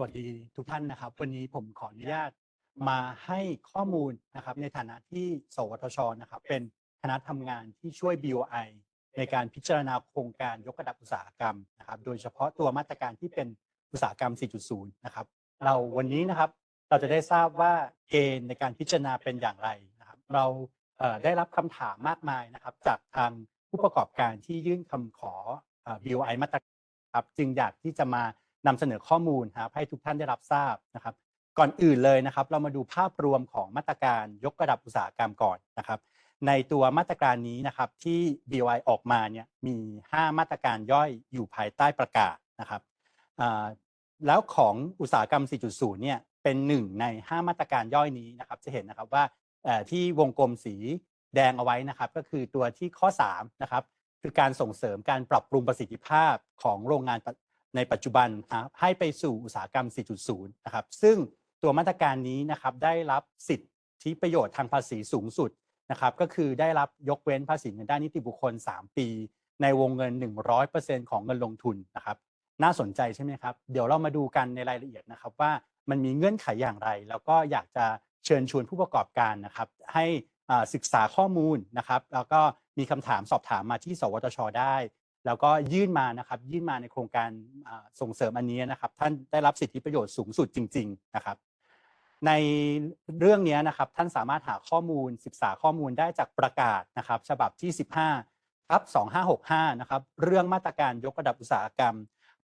สวัสดีทุกท่านนะครับ วันนี้ผมขออนุญาตมาให้ข้อมูลนะครับในฐานะที่สวทชนะครับ เป็นคณะทำงานที่ช่วย BOI ในการพิจารณาโครงการยกระดับอุตสาหกรรมนะครับ โดยเฉพาะตัวมาตรการที่เป็นอุตสาหกรรม 4.0 นะครับ เราวันนี้นะครับเราจะได้ทราบว่าเกณฑ์ในการพิจารณาเป็นอย่างไรนะครับ เราได้รับคำถามมากมายนะครับ จากทางผู้ประกอบการที่ยื่นคำขอเอ่อ BOI มาตรการครับจึงอยากที่จะมา นำเสนอข้อมูลครับให้ทุกท่านได้รับทราบนะครับ ก่อนอื่นเลยนะครับ เรามาดูภาพรวมของมาตรการยกระดับอุตสาหกรรมก่อนนะครับ ในตัวมาตรการนี้นะครับที่ BOI ออกมาเนี่ยมี 5 มาตรการย่อยอยู่ภายใต้ประกาศนะครับแล้วของอุตสาหกรรม 4.0 เนี่ยเป็นหนึ่งใน 5 มาตรการย่อยนี้นะครับจะเห็นนะครับว่าที่วงกลมสีแดงเอาไว้นะครับก็คือตัวที่ข้อ3นะครับคือการส่งเสริมการปรับปรุงประสิทธิภาพของโรงงาน ในปัจจุบันครับให้ไปสู่อุตสาหกรรม 4.0 นะครับ ซึ่งตัวมาตรการนี้นะครับได้รับสิทธิประโยชน์ทางภาษีสูงสุดนะครับ ก็คือได้รับยกเว้นภาษีเงินได้นิติบุคคล 3 ปี ในวงเงิน 100%ของเงินลงทุนนะครับ น่าสนใจใช่ไหมครับ เดี๋ยวเรามาดูกันในรายละเอียดนะครับว่ามันมีเงื่อนไขอย่างไร แล้วก็อยากจะเชิญชวนผู้ประกอบการนะครับ ให้ศึกษาข้อมูลนะครับ แล้วก็มีคำถามสอบถามมาที่ สวทชได้ แล้วก็ยื่นมานะครับยื่นมาในโครงการส่งเสริมอันนี้นะครับ ท่านได้รับสิทธิประโยชน์สูงสุดจริง ๆ นะครับ ในเรื่องนี้นะครับท่านสามารถหาข้อมูลศึกษาข้อมูลได้จากประกาศนะครับ ฉบับที่ 15ครับ2565นะครับเรื่องมาตรการยกระดับอุตสาหกรรม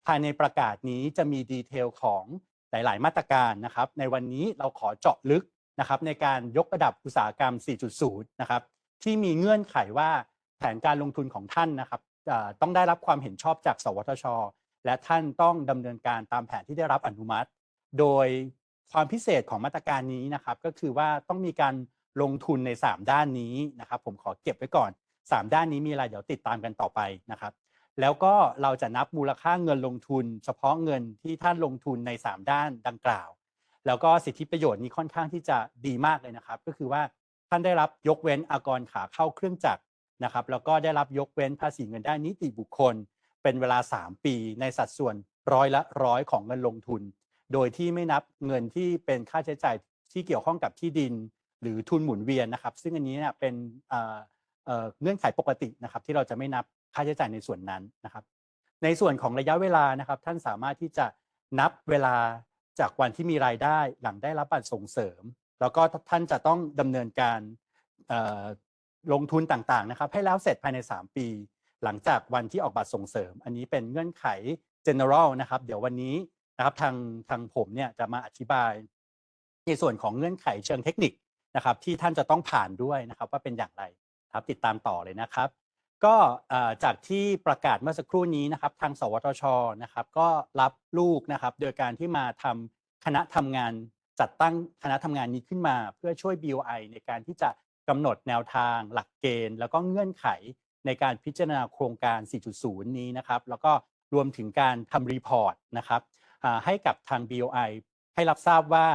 ภายในประกาศนี้จะมีดีเทลของหลาย ๆ มาตรการนะครับ ในวันนี้เราขอเจาะลึกนะครับ ในการยกระดับอุตสาหกรรม 4.0 นะครับที่มีเงื่อนไขว่าแผนการลงทุนของท่านนะครับ ต้องได้รับความเห็นชอบจากสวทช และท่านต้องดำเนินการตามแผนที่ได้รับอนุมัติ โดยความพิเศษของมาตรการนี้นะครับก็คือว่าต้องมีการลงทุนใน 3 ด้านนี้นะครับ ผมขอเก็บไว้ก่อน 3 ด้านนี้มีอะไรเดี๋ยวติดตามกันต่อไปนะครับ แล้วก็เราจะนับมูลค่าเงินลงทุน เฉพาะเงินที่ท่านลงทุนใน 3 ด้านดังกล่าว แล้วก็สิทธิประโยชน์นี้ค่อนข้างที่จะดีมากเลยนะครับ ก็คือว่าท่านได้รับยกเว้นอากรขาเข้าเครื่องจักร นะครับแล้วก็ได้รับยกเว้นภาษีเงินได้นิติบุคคล เป็นเวลา 3 ปีในสัดส่วนร้อยละร้อยของเงินลงทุน โดยที่ไม่นับเงินที่เป็นค่าใช้จ่ายที่เกี่ยวข้องกับที่ดิน หรือทุนหมุนเวียนนะครับ ซึ่งอันนี้เนี่ยเป็นเอ่อเอ่อเงื่อนไขปกตินะครับ ที่เราจะไม่นับค่าใช้จ่ายในส่วนนั้นนะครับ ในส่วนของระยะเวลานะครับ ท่านสามารถที่จะนับเวลาจากวันที่มีรายได้หลังได้รับบัตรส่งเสริม แล้วก็ท่านจะต้องดำเนินการเอ่อ ลงทุนต่างๆนะครับให้แล้วเสร็จภายใน 3 ปี หลังจากวันที่ออกบัตรส่งเสริม อันนี้เป็นเงื่อนไข general นะครับ เดี๋ยววันนี้นะครับทางทางผมเนี่ยจะมาอธิบาย ในส่วนของเงื่อนไขเชิงเทคนิคนะครับที่ท่านจะต้องผ่านด้วยนะครับว่าเป็นอย่างไรครับติดตามต่อเลยนะครับ ก็จากที่ประกาศเมื่อสักครู่นี้นะครับ ทาง สวทชนะครับก็รับลูกนะครับ โดยการที่มาทำคณะทำงานจัดตั้งคณะทำงานนี้ขึ้นมา เพื่อช่วย BOI ในการที่จะ กำหนดแนวทางหลักเกณฑ์ แล้วก็เงื่อนไขในการพิจารณาโครงการ 4.0 นี้นะครับ แล้วก็รวมถึงการทำรีพอร์ตนะครับให้กับทาง BOI ให้รับทราบว่า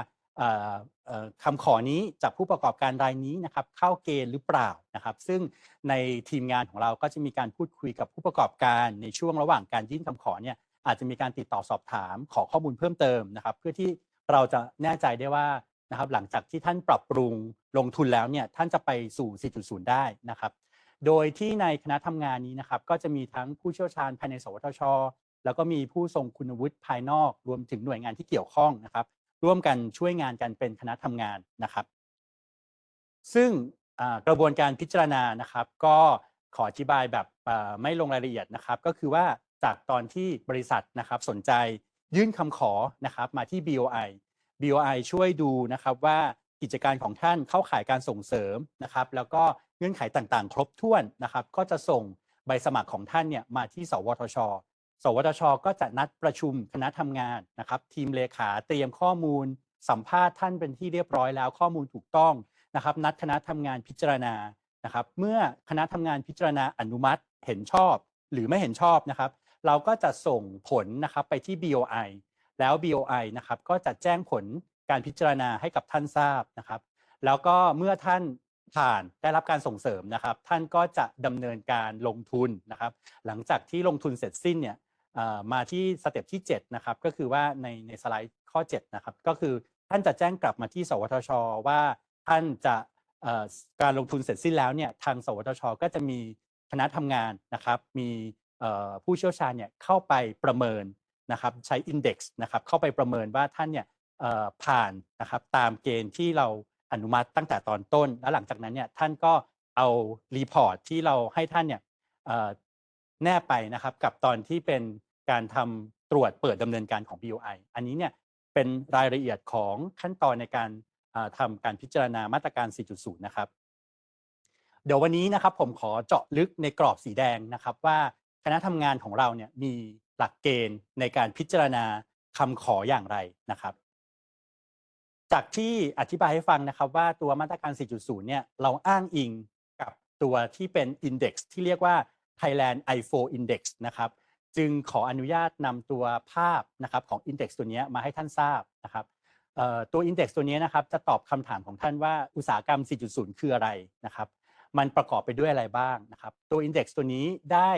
คำขอนี้จากผู้ประกอบการรายนี้นะครับเข้าเกณฑ์หรือเปล่านะครับ ซึ่งในทีมงานของเราก็จะมีการพูดคุยกับผู้ประกอบการในช่วงระหว่างการยื่นคำขอเนี่ยอาจจะมีการติดต่อสอบถามขอข้อมูลเพิ่มเติมนะครับ เพื่อที่เราจะแน่ใจได้ว่า นะครับ หลังจากที่ท่านปรับปรุงลงทุนแล้วเนี่ยท่านจะไปสู่ 4.0 ได้นะครับ โดยที่ในคณะทำงานนี้นะครับ ก็จะมีทั้งผู้เชี่ยวชาญภายใน สวทช แล้วก็มีผู้ทรงคุณวุฒิภายนอก รวมถึงหน่วยงานที่เกี่ยวข้องนะครับ ร่วมกันช่วยงานกันเป็นคณะทำงานนะครับ ซึ่งกระบวนการพิจารณานะครับ ก็ขออธิบายแบบไม่ลงรายละเอียดนะครับ ก็คือว่าจากตอนที่บริษัทนะครับสนใจยื่นคำขอนะครับมาที่ BOI BOI ช่วยดูนะครับว่ากิจการของท่านเข้าข่ายการส่งเสริมนะครับ แล้วก็เงื่อนไขต่างๆ ครบถ้วนนะครับ ก็จะส่งใบสมัครของท่านเนี่ยมาที่ สวทช สวทช ก็จะนัดประชุมคณะทำงานนะครับ ทีมเลขาเตรียมข้อมูล สัมภาษณ์ท่านเป็นที่เรียบร้อยแล้วข้อมูลถูกต้องนะครับ นัดคณะทำงานพิจารณานะครับ เมื่อคณะทำงานพิจารณาอนุมัติเห็นชอบ หรือไม่เห็นชอบนะครับ เราก็จะส่งผลนะครับไปที่ BOI แล้ว BOI นะครับก็จะแจ้งผลการพิจารณาให้กับท่านทราบนะครับ แล้วก็เมื่อท่านผ่านได้รับการส่งเสริมนะครับ ท่านก็จะดำเนินการลงทุนนะครับ หลังจากที่ลงทุนเสร็จสิ้นเนี่ยมาที่สเต็ปที่7นะครับก็คือว่าในในสไลด์ข้อ7นะครับก็คือท่านจะแจ้งกลับมาที่ สวทช ว่าท่านจะการลงทุนเสร็จสิ้นแล้วเนี่ยทาง สวทช ก็จะมีคณะทำงานนะครับ มีผู้เชี่ยวชาญเนี่ยเข้าไปประเมิน นะครับใช้ Index นะครับเข้าไปประเมินว่าท่านเนี่ยผ่านนะครับตามเกณฑ์ที่เราอนุมัติตั้งแต่ตอนต้น แล้วหลังจากนั้นเนี่ยท่านก็เอารีพอร์ตที่เราให้ท่านเนี่ยแนบไปนะครับกับตอนที่เป็นการทำตรวจเปิดดำเนินการของ BOI อันนี้เนี่ยเป็นรายละเอียดของขั้นตอนในการอ่าทำการพิจารณามาตรการ 4.0 นะครับ เดี๋ยววันนี้นะครับผมขอเจาะลึกในกรอบสีแดงนะครับว่าคณะทำงานของเราเนี่ยมี หลักเกณฑ์ในการพิจารณาคำขออย่างไรนะครับ จากที่อธิบายให้ฟังนะครับว่าตัวมาตรการ 4.0 เนี่ยเราอ้างอิงกับตัวที่เป็น Index ที่เรียกว่า Thailand i4 Index นะครับจึงขออนุญาตนำตัวภาพนะครับของ Index ตัวนี้มาให้ท่านทราบนะครับเอ่อตัว Index ตัวนี้นะครับจะตอบคำถามของท่านว่าอุตสาหกรรม 4.0 คืออะไรนะครับ มันประกอบไปด้วยอะไรบ้างนะครับ ตัว Index ตัวนี้ได้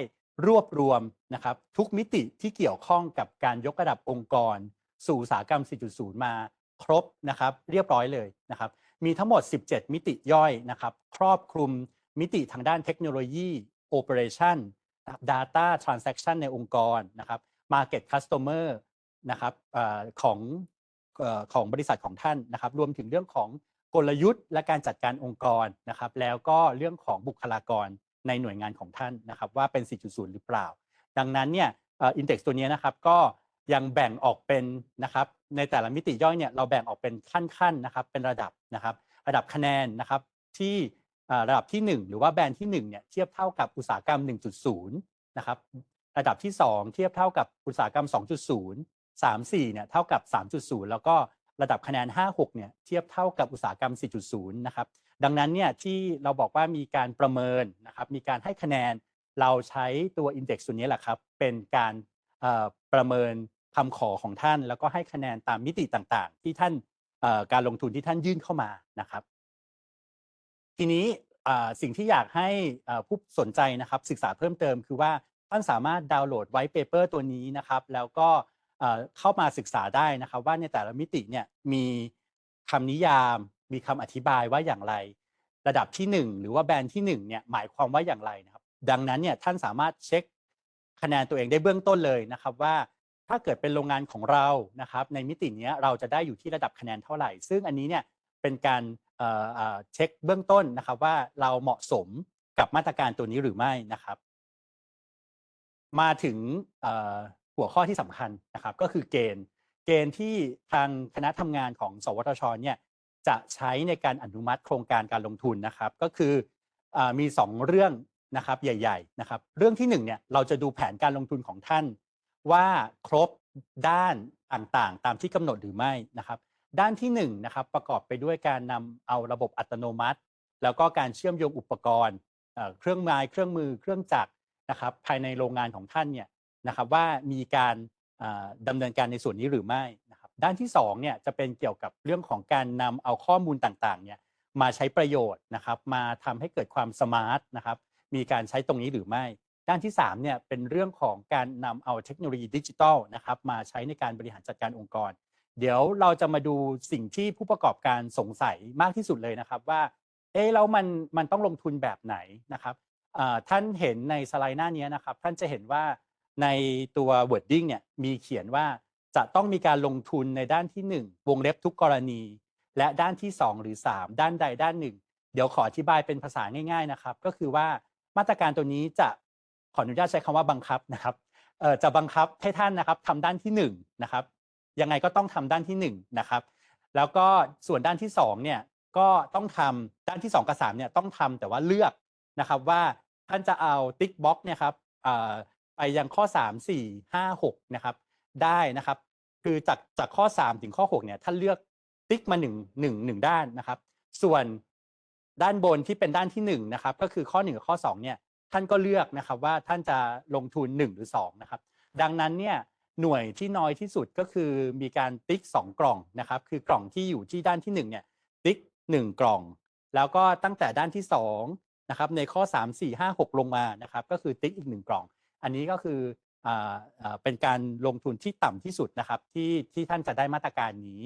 รวบรวมนะครับทุกมิติที่เกี่ยวข้องกับการยกระดับองค์กร สู่อุตสาหกรรม 4.0 มาครบนะครับเรียบร้อยเลยนะครับมีทั้งหมด 17 มิติย่อยนะครับครอบคลุมมิติทางด้านเทคโนโลยี Operation Data Transaction ในองค์กรนะครับ Market Customer นะครับอของอของบริษัทของท่านนะครับรวมถึงเรื่องของกลยุทธ์และการจัดการองค์กรนะครับแล้วก็เรื่องของบุคลากร ในหน่วยงานของท่านนะครับว่าเป็น 4.0 หรือเปล่า ดังนั้นเนี่ยอินเด็กซ์ตัวนี้นะครับก็ยังแบ่งออกเป็นนะครับในแต่ละมิติย่อยเนี่ยเราแบ่งออกเป็นขั้นๆนะครับเป็นระดับนะครับระดับคะแนนนะครับที่ระดับที่ 1 หรือว่าแบรนด์ที่1เนี่ยเทียบเท่ากับอุตสาหกรรม 1.0 นะครับระดับที่ 2 เทียบเท่ากับอุตสาหกรรม 2.0 3 4เนี่ยเท่ากับ 3.0 แล้วก็ ระดับคะแนน 5 6 เนี่ยเทียบเท่ากับอุตสาหกรรม 4.0 นะครับ ดังนั้นเนี่ยที่เราบอกว่ามีการประเมินนะครับ มีการให้คะแนน เราใช้ตัว Index ตัวนี้แหละครับ เป็นการประเมินคำขอของท่าน แล้วก็ให้คะแนนตามมิติต่างๆ ที่ท่านการลงทุนที่ท่านยื่นเข้ามานะครับ ทีนี้สิ่งที่อยากให้ผู้สนใจนะครับศึกษาเพิ่มเติมคือว่าท่านสามารถดาวน์โหลดไวท์เปเปอร์ตัวนี้นะครับ แล้วก็ เข้ามาศึกษาได้นะครับว่าในแต่ละมิติเนี่ยมีคำนิยาม มีคำอธิบายว่าอย่างไร ระดับที่ 1 หรือว่าแบรนด์ที่1เนี่ยหมายความว่าอย่างไรนะครับ ดังนั้นเนี่ยท่านสามารถเช็คคะแนนตัวเองได้เบื้องต้นเลยนะครับว่าถ้าเกิดเป็นโรงงานของเรานะครับ ในมิตินี้เราจะได้อยู่ที่ระดับคะแนนเท่าไหร่ ซึ่งอันนี้เนี่ยเป็นการเเเช็คเบื้องต้นนะครับว่าเราเหมาะสมกับมาตรการตัวนี้หรือไม่นะครับ มาถึง หัวข้อที่สำคัญนะครับก็คือเกณฑ์เกณฑ์ที่ทางคณะทำงานของ สวทชเนี่ยจะใช้ในการอนุมัติโครงการการลงทุนนะครับก็คืออมี 2 เรื่องนะครับใหญ่ๆนะครับเรื่องที่1เนี่ยเราจะดูแผนการลงทุนของท่าน ว่าครบด้านต่างๆ ตามที่กำหนดหรือไม่นะครับด้านที่1นะครับประกอบไปด้วยการนำเอาระบบอัตโนมัติ แล้วก็การเชื่อมโยงอุปกรณ์เอ่อเครื่องไม้เครื่องมือเครื่องจักรนะครับภายในโรงงานของท่านเนี่ย นะครับว่ามีการอ่าดำเนินการในส่วนนี้หรือไม่นะครับด้านที่2เนี่ยจะเป็นเกี่ยวกับเรื่องของการนำเอาข้อมูลต่างๆเนี่ยมาใช้ประโยชน์นะครับมาทำให้เกิดความสมาร์ทนะครับมีการใช้ตรงนี้หรือไม่ ด้านที่3เนี่ยเป็นเรื่องของการนำเอาเทคโนโลยีดิจิทัลนะครับมาใช้ในการบริหารจัดการองค์กร เดี๋ยวเราจะมาดูสิ่งที่ผู้ประกอบการสงสัยมากที่สุดเลยนะครับว่าเอ๊ะแล้วมันมันต้องลงทุนแบบไหนนะครับท่านเห็นในสไลด์หน้านี้นะครับท่านจะเห็นว่า ในตัว wording เนี่ยมีเขียนว่าจะต้องมีการลงทุนในด้านที่ 1 วงเล็บทุกกรณี และด้านที่ 2 หรือ 3 ด้านใดด้านหนึ่ง เดี๋ยวขออธิบายเป็นภาษาง่าย ๆนะครับ ก็คือว่ามาตรการตัวนี้จะขออนุญาตใช้คำว่าบังคับนะครับจะบังคับให้ท่านนะครับทำด้านที่1นะครับยังไงก็ต้องทำด้านที่1นะครับแล้วก็ส่วนด้านที่2เนี่ยก็ต้องทำด้านที่ 2 กับ3เนี่ยต้องทำแต่ว่าเลือกนะครับว่าท่านจะเอาติ๊กบ็อกเนี่ยครับ ไปยังข้อ 3 4 5 6นะครับได้นะครับ คือจากจากข้อ 3 ถึงข้อ6เนี่ยท่านเลือกติ๊กมา1 1 1 ด้านนะครับ ส่วนด้านบนที่เป็นด้านที่1นะครับก็คือข้อ 1 กับข้อ2เนี่ยท่านก็เลือกนะครับว่าท่านจะลงทุน 1 หรือ 2 นะครับ ดังนั้นเนี่ยหน่วยที่น้อยที่สุดก็คือมีการติ๊ก 2 กล่องนะครับ คือกล่องที่อยู่ที่ด้านที่1เนี่ยติ๊ก 1 กล่อง แล้วก็ตั้งแต่ด้านที่2นะครับในข้อ 3 4 5 6 ลงมานะครับ ก็คือติ๊กอีก 1 กล่อง อันนี้ก็คือออเป็นการลงทุนที่ต่ำที่สุดนะครับที่ที่ท่านจะได้มาตรการนี้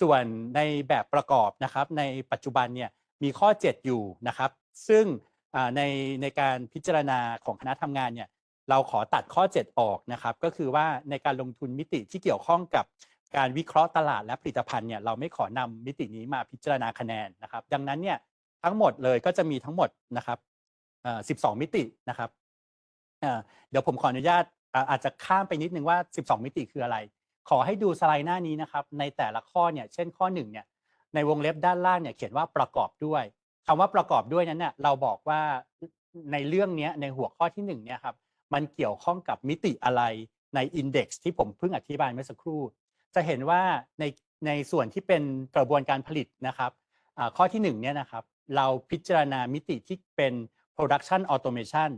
ส่วนในแบบประกอบนะครับ ในปัจจุบันเนี่ยมีข้อ 7 อยู่นะครับ ซึ่งในในการพิจารณาของคณะทำงานเนี่ยเราขอตัดข้อ 7 ออกนะครับ ก็คือว่าในการลงทุนมิติที่เกี่ยวข้องกับการวิเคราะห์ตลาดและผลิตภัณฑ์เนี่ยเราไม่ขอนำมิตินี้มาพิจารณาคะแนนนะครับ ดังนั้นเนี่ยทั้งหมดเลยก็จะมีทั้งหมดนะครับ12 มิตินะครับ เดี๋ยวผมขออนุญาตอาจจะข้ามไปนิดนึงว่า 12 มิติคืออะไร ขอให้ดูสไลด์หน้านี้นะครับ ในแต่ละข้อเนี่ย เช่นข้อหนึ่งเนี่ย ในวงเล็บด้านล่างเนี่ยเขียนว่าประกอบด้วยคำว่าประกอบด้วยนั้นเนี่ยเราบอกว่าในเรื่องนี้ในหัวข้อที่หนึ่งเนี่ยครับ มันเกี่ยวข้องกับมิติอะไรในอินเด็กซ์ที่ผมเพิ่งอธิบายเมื่อสักครู่ จะเห็นว่าในในส่วนที่เป็นกระบวนการผลิตนะครับข้อที่หนึ่งเนี่ยนะครับ เราพิจารณามิติที่เป็น production automation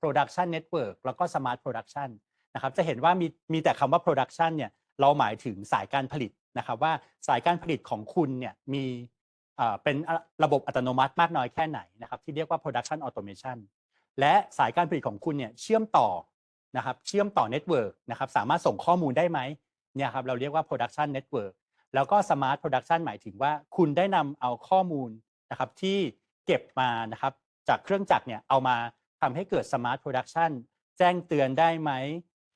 production network แล้วก็ smart production นะครับจะเห็นว่ามีมีแต่คำว่า production เนี่ยเราหมายถึงสายการผลิตนะครับว่าสายการผลิตของคุณเนี่ยมีเป็นระบบอัตโนมัติมากน้อยแค่ไหนนะครับที่เรียกว่า production automation และสายการผลิตของคุณเนี่ยเชื่อมต่อนะครับเชื่อมต่อเน็ตเวิร์กนะครับสามารถส่งข้อมูลได้ไหมเนี่ยครับเราเรียกว่า production network แล้วก็ smart production หมายถึงว่าคุณได้นำเอาข้อมูลนะครับที่เก็บมานะครับจากเครื่องจักรเนี่ยเอามา ทำให้เกิด smart production แจ้งเตือนได้ไหม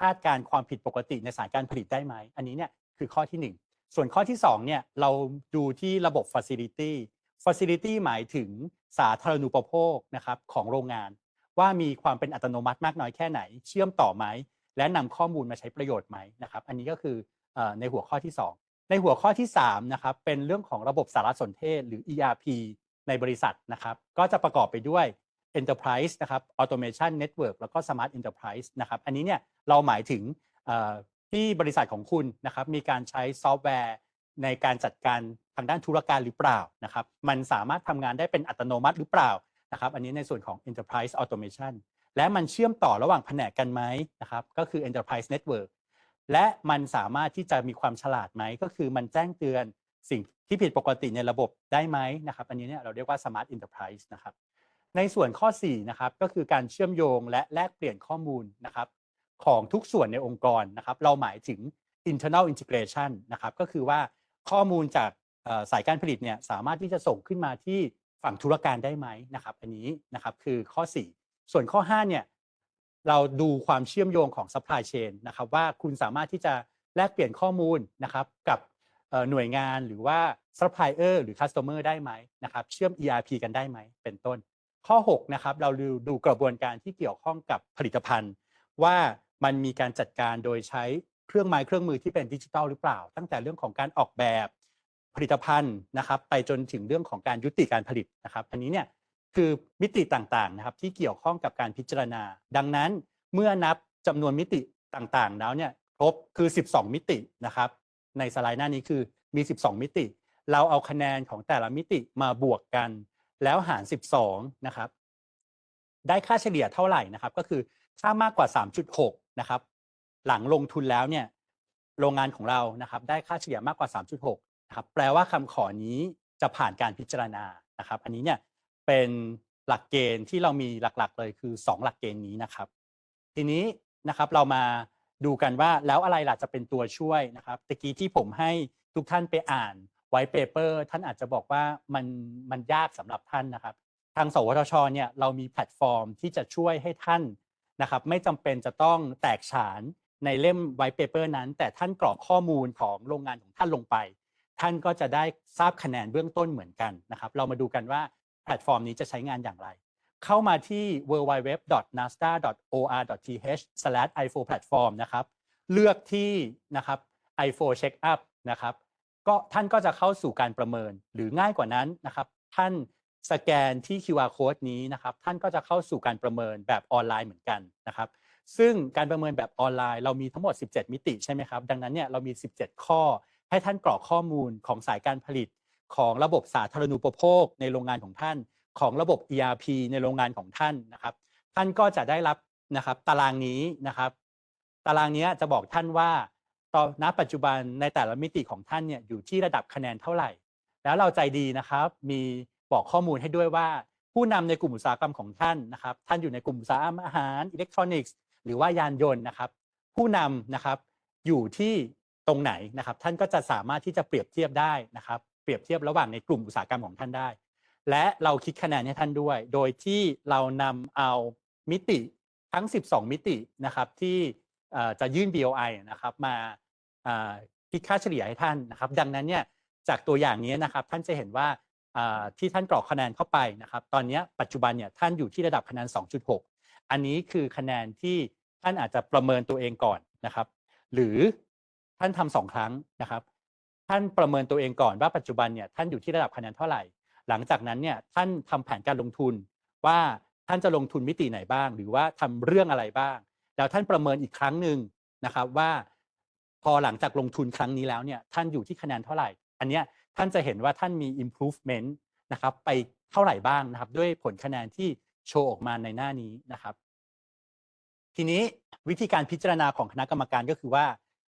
คาดการความผิดปกติในสายการผลิตได้ไหม อันนี้เนี่ยคือข้อที่ 1 ส่วนข้อที่2เนี่ยเราดูที่ระบบ facility facility หมายถึงสาธารณูปโภคนะครับของโรงงาน ว่ามีความเป็นอัตโนมัติมากน้อยแค่ไหน เชื่อมต่อไหม และนำข้อมูลมาใช้ประโยชน์ไหมนะครับ อันนี้ก็คือเออในหัวข้อที่ 2 ในหัวข้อที่3นะครับเป็นเรื่องของระบบสารสนเทศหรือ ERP ในบริษัทนะครับ ก็จะประกอบไปด้วย Enterprise นะครับ Automation Network แล้วก็ Smart Enterprise นะครับ อันนี้เนี่ยเราหมายถึงที่บริษัทของคุณนะครับมีการใช้ซอฟต์แวร์ในการจัดการทางด้านธุรการหรือเปล่านะครับมันสามารถทำงานได้เป็นอัตโนมัติหรือเปล่านะครับอันนี้ในส่วนของ Enterprise Automation และมันเชื่อมต่อระหว่างแผนกกันไหมนะครับก็คือ Enterprise Network และมันสามารถที่จะมีความฉลาดไหมก็คือมันแจ้งเตือนสิ่งที่ผิดปกติในระบบได้ไหมนะครับอันนี้เนี่ยเราเรียกว่า Smart Enterprise นะครับ ในส่วนข้อ4นะครับก็คือการเชื่อมโยงและแลกเปลี่ยนข้อมูลนะครับของทุกส่วนในองค์กรนะครับเราหมายถึง internal integration นะครับก็คือว่าข้อมูลจากสายการผลิตเนี่ยสามารถที่จะส่งขึ้นมาที่ฝั่งธุรการได้ไหมนะครับอันนี้นะครับคือข้อ 4 ส่วนข้อ5เนี่ยเราดูความเชื่อมโยงของ supply chain นะครับว่าคุณสามารถที่จะแลกเปลี่ยนข้อมูลนะครับกับหน่วยงานหรือว่า supplier หรือ customer ได้ไหมนะครับเชื่อม ERP กันได้ไหมเป็นต้น ข้อ6นะครับเราดูดูกระบวนการที่เกี่ยวข้องกับผลิตภัณฑ์ ว่ามันมีการจัดการโดยใช้เครื่องไม้เครื่องมือที่เป็นดิจิทัลหรือเปล่า ตั้งแต่เรื่องของการออกแบบผลิตภัณฑ์นะครับ ไปจนถึงเรื่องของการยุติการผลิตนะครับ อันนี้เนี่ยคือมิติต่างๆนะครับที่เกี่ยวข้องกับการพิจารณา ดังนั้นเมื่อนับจำนวนมิติต่างๆ แล้วเนี่ยครบคือ 12 มิตินะครับ ในสไลด์หน้านี้คือมี 12 มิติ เราเอาคะแนนของแต่ละมิติมาบวกกัน แล้วหาร 12 นะครับ ได้ค่าเฉลี่ยเท่าไหร่นะครับ ก็คือถ้ามากกว่า 3.6 นะครับ หลังลงทุนแล้วเนี่ยโรงงานของเรานะครับ ได้ค่าเฉลี่ยมากกว่า 3.6 นะครับ แปลว่าคำขอนี้จะผ่านการพิจารณานะครับ อันนี้เนี่ยเป็นหลักเกณฑ์ที่เรามีหลักๆ เลยคือ 2 หลักเกณฑ์นี้นะครับ ทีนี้นะครับเรามาดูกันว่าแล้วอะไรล่ะจะเป็นตัวช่วยนะครับตะกี้ที่ผมให้ทุกท่านไปอ่าน ไวท์เปเปอร์ท่านอาจจะบอกว่ามันมันยากสำหรับท่านนะครับ ทางสวทชเนี่ยเรามีแพลตฟอร์มที่จะช่วยให้ท่านนะครับ ไม่จำเป็นจะต้องแตกฉานในเล่มไวท์เปเปอร์นั้น แต่ท่านกรอกข้อมูลของโรงงานของท่านลงไป ท่านก็จะได้ทราบคะแนนเบื้องต้นเหมือนกันนะครับ เรามาดูกันว่าแพลตฟอร์มนี้จะใช้งานอย่างไร เข้ามาที่ www.nasta.or.th/ifo-platform นะครับ เลือกที่นะครับ ifo checkup นะครับ ก็ท่านก็จะเข้าสู่การประเมินหรือง่ายกว่านั้นนะครับ ท่านสแกนที่ QR code นี้นะครับท่านก็จะเข้าสู่การประเมินแบบออนไลน์เหมือนกันนะครับ ซึ่งการประเมินแบบออนไลน์เรามีทั้งหมด 17 มิติใช่ไหมครับดังนั้นเนี่ยเรามี 17 ข้อ ให้ท่านกรอกข้อมูลของสายการผลิต ของระบบสาธารณูปโภค ในโรงงานของท่าน ของระบบ ERP ในโรงงานของท่านนะครับ ท่านก็จะได้รับนะครับตารางนี้นะครับ ตารางนี้จะบอกท่านว่า ตอนณปัจจุบันในแต่ละมิติของท่านเนี่ยอยู่ที่ระดับคะแนนเท่าไหร่ แล้วเราใจดีนะครับ มีบอกข้อมูลให้ด้วยว่า ผู้นำในกลุ่มอุตสาหกรรมของท่านนะครับ ท่านอยู่ในกลุ่มอุตสาหกรรมอาหารอิเล็กทรอนิกส์หรือว่ายานยนต์นะครับ ผู้นำนะครับอยู่ที่ตรงไหนนะครับ ท่านก็จะสามารถที่จะเปรียบเทียบได้นะครับ เปรียบเทียบระหว่างในกลุ่มอุตสาหกรรมของท่านได้ และเราคิดคะแนนให้ท่านด้วย โดยที่เรานำเอามิติทั้ง 12 มิตินะครับที่จะยื่น BOI นะครับมา คิดค่าเฉลี่ยให้ท่านนะครับ ดังนั้นเนี่ยจากตัวอย่างนี้นะครับท่านจะเห็นว่าที่ท่านกรอกคะแนนเข้าไปนะครับ ตอนนี้ปัจจุบันเนี่ยท่านอยู่ที่ระดับคะแนน 2.6 อันนี้คือคะแนนที่ท่านอาจจะประเมินตัวเองก่อนนะครับ หรือท่านทำสองครั้งนะครับ ท่านประเมินตัวเองก่อนว่าปัจจุบันเนี่ยท่านอยู่ที่ระดับคะแนนเท่าไหร่ หลังจากนั้นเนี่ยท่านทำแผนการลงทุนว่าท่านจะลงทุนมิติไหนบ้าง หรือว่าทำเรื่องอะไรบ้าง แล้วท่านประเมินอีกครั้งหนึ่งนะครับว่า พอหลังจากลงทุนครั้งนี้แล้วเนี่ยท่านอยู่ที่คะแนนเท่าไหร่ อันเนี้ยท่านจะเห็นว่าท่านมี improvement นะครับไปเท่าไหร่บ้างนะครับ ด้วยผลคะแนนที่โชว์ออกมาในหน้านี้นะครับ ทีนี้วิธีการพิจารณาของคณะกรรมการก็คือว่า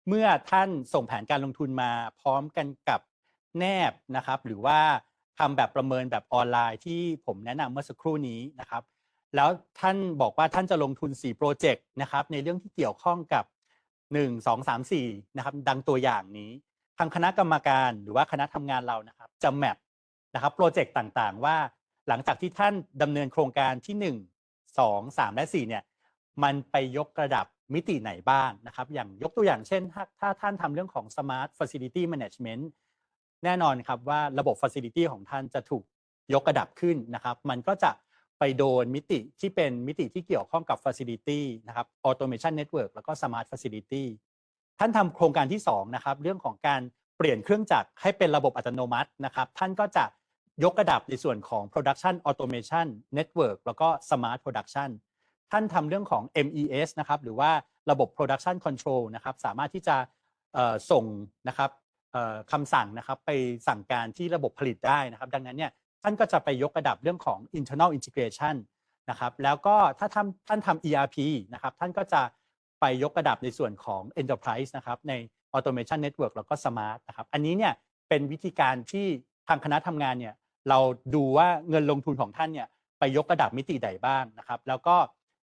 เมื่อท่านส่งแผนการลงทุนมาพร้อมกันกับแนบนะครับ หรือว่าทำแบบประเมินแบบออนไลน์ที่ผมแนะนำเมื่อสักครู่นี้นะครับ แล้วท่านบอกว่าท่านจะลงทุน 4 โปรเจกต์นะครับในเรื่องที่เกี่ยวข้องกับ 1 2 3 4นะครับดังตัวอย่างนี้ทางคณะกรรมการหรือว่าคณะทำงานเรานะครับจะแมปนะครับโปรเจกต์ต่างๆ ว่าหลังจากที่ท่านดำเนินโครงการที่ 1 2 3 และ4เนี่ยมันไปยกระดับมิติไหนบ้างนะครับ อย่างยกตัวอย่างเช่นถ้าถ้าท่านทำเรื่องของ Smart Facility Management แน่นอนครับว่าระบบ Facility ของท่านจะถูกยกระดับขึ้นนะครับ มันก็จะ ไปโดนมิติที่เป็นมิติที่เกี่ยวข้องกับ Facility นะครับ Automation Network แล้วก็ Smart Facility ท่านทำโครงการที่2นะครับเรื่องของการเปลี่ยนเครื่องจักรให้เป็นระบบอัตโนมัตินะครับ ท่านก็จะยกระดับในส่วนของ Production Automation Network แล้วก็ Smart Production ท่านทำเรื่องของ MES นะครับหรือว่าระบบ Production Control นะครับสามารถที่จะส่งนะครับคำสั่งนะครับไปสั่งการที่ระบบผลิตได้นะครับ ดังนั้นเนี่ย ท่านก็จะไปยกระดับเรื่องของ internal integration นะครับแล้วก็ถ้าท่านท่านทำ ERP นะครับท่านก็จะไปยกระดับในส่วนของ enterprise นะครับใน automation network แล้วก็ smart นะครับอันนี้เนี่ยเป็นวิธีการที่ทางคณะทำงานเนี่ยเราดูว่าเงินลงทุนของท่านเนี่ยไปยกระดับมิติใดบ้างนะครับ แล้วก็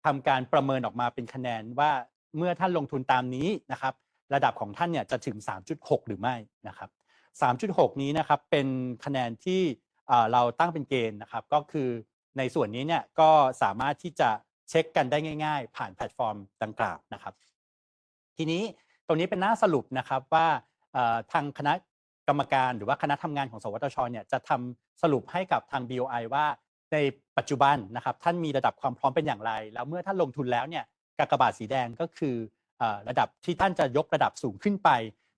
ทำการประเมินออกมาเป็นคะแนนว่าเมื่อท่านลงทุนตามนี้นะครับระดับของท่านเนี่ยจะถึง 3.6 หรือไม่นะครับ 3.6 นี้นะครับเป็นคะแนนที่ เราตั้งเป็นเกณฑ์นะครับ ก็คือในส่วนนี้เนี่ยก็สามารถที่จะเช็คกันได้ง่าย ๆ ผ่านแพลตฟอร์มดังกล่าวนะครับ ทีนี้ตรงนี้เป็นหน้าสรุปนะครับว่าทางคณะกรรมการหรือว่าคณะทำงานของ สวทชเนี่ยจะทำสรุปให้กับทาง BOI ว่าในปัจจุบันนะครับท่านมีระดับความพร้อมเป็นอย่างไร แล้วเมื่อท่านลงทุนแล้วเนี่ยกากบาทสีแดงก็คือเอ่อระดับที่ท่านจะยกระดับสูงขึ้นไป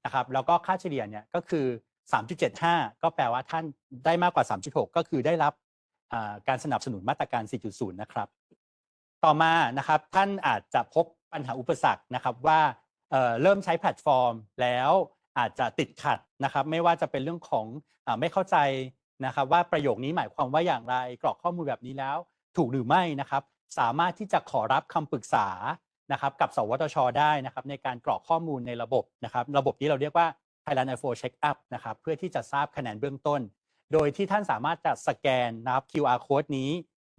นะครับ แล้วก็ค่าเฉลี่ยเนี่ยก็คือ 3.75 ก็แปลว่าท่านได้มากกว่า 3.6 ก็คือได้รับการสนับสนุนมาตรการ 4.0 นะครับ ต่อมานะครับท่านอาจจะพบปัญหาอุปสรรคนะครับว่าเเริ่มใช้แพลตฟอร์มแล้วอาจจะติดขัดนะครับ ไม่ว่าจะเป็นเรื่องของอไม่เข้าใจนะครับว่าประโยคนี้หมายความว่าอย่างไรกรอกข้อมูลแบบนี้แล้ว ถูกหรือไม่นะครับ สามารถที่จะขอรับคำปรึกษานะครับ กับสวทช ได้นะครับ ในการกรอกข้อมูลในระบบนะครับ ระบบนี้เราเรียกว่า Thailand i4 Check Up นะครับเพื่อที่จะทราบคะแนนเบื้องต้น โดยที่ท่านสามารถจะสแกนนะครับ QR code นี้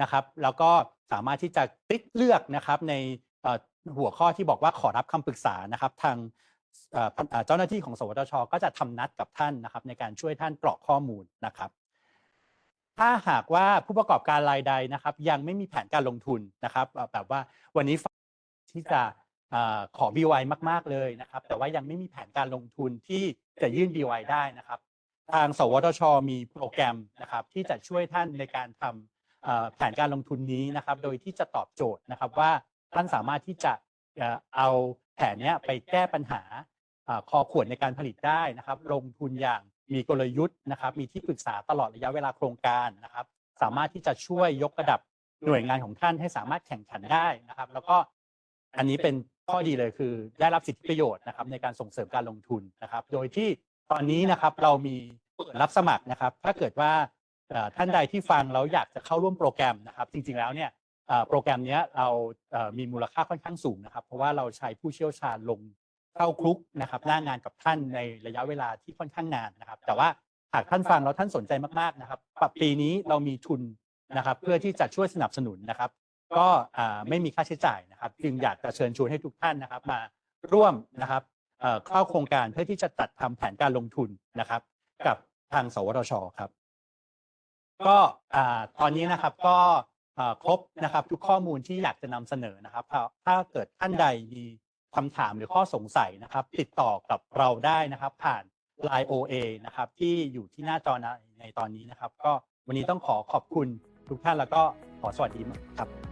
นะครับ แล้วก็สามารถที่จะติ๊กเลือกนะครับในหัวข้อที่บอกว่าขอรับคำปรึกษานะครับ ทางเจ้าหน้าที่ของสวทช ก็จะทำนัดกับท่านนะครับ ในการช่วยท่านกรอกข้อมูลนะครับ ถ้าหากว่าผู้ประกอบการรายใดนะครับ ยังไม่มีแผนการลงทุนนะครับแบบว่าวันนี้ที่จะ ขอ BY มาก ๆ เลยนะครับ แต่ว่ายังไม่มีแผนการลงทุนที่จะยื่น BY ได้นะครับ ทาง สวทช มีโปรแกรมนะครับ ที่จะช่วยท่านในการทำแผนการลงทุนนี้นะครับ โดยที่จะตอบโจทย์นะครับว่าท่านสามารถที่จะเอาแผนนี้ไปแก้ปัญหาอคอขวดในการผลิตได้นะครับ ลงทุนอย่างมีกลยุทธ์นะครับ มีที่ปรึกษาตลอดระยะเวลาโครงการนะครับ สามารถที่จะช่วยยกระดับหน่วยงานของท่านให้สามารถแข่งขันได้นะครับ แล้วก็อันนี้เป็น ข้อดีเลยคือได้รับสิทธิประโยชน์นะครับในการส่งเสริมการลงทุนนะครับ โดยที่ตอนนี้นะครับเรามีเปิดรับสมัครนะครับ ถ้าเกิดว่าท่านใดที่ฟังแล้วอยากจะเข้าร่วมโปรแกรมนะครับ จริงๆแล้วเนี่ยโปรแกรมนี้เรามีมูลค่าค่อนข้างสูงนะครับ เพราะว่าเราใช้ผู้เชี่ยวชาญลงเข้าคลุกนะครับหน้างานกับท่านในระยะเวลาที่ค่อนข้างนานนะครับ แต่ว่าหากท่านฟังแล้วท่านสนใจมากๆนะครับปรับปีนี้เรามีทุนนะครับ เพื่อที่จะช่วยสนับสนุนนะครับ ก็ไม่มีค่าใช้จ่ายนะครับ จึงอยากจะเชิญชวนให้ทุกท่านนะครับ มาร่วมนะครับเข้าโครงการเพื่อที่จะจัดทำแผนการลงทุนนะครับ กับทางสวทชครับ ก็ตอนนี้นะครับก็ครบนะครับทุกข้อมูลที่อยากจะนำเสนอนะครับ ถ้าเกิดท่านใดมีคำถามหรือข้อสงสัยนะครับ ติดต่อกับเราได้นะครับ ผ่าน Line OA นะครับที่อยู่ที่หน้าจอในตอนนี้นะครับ ก็วันนี้ต้องขอขอบคุณทุกท่านแล้วก็ขอสวัสดีครับ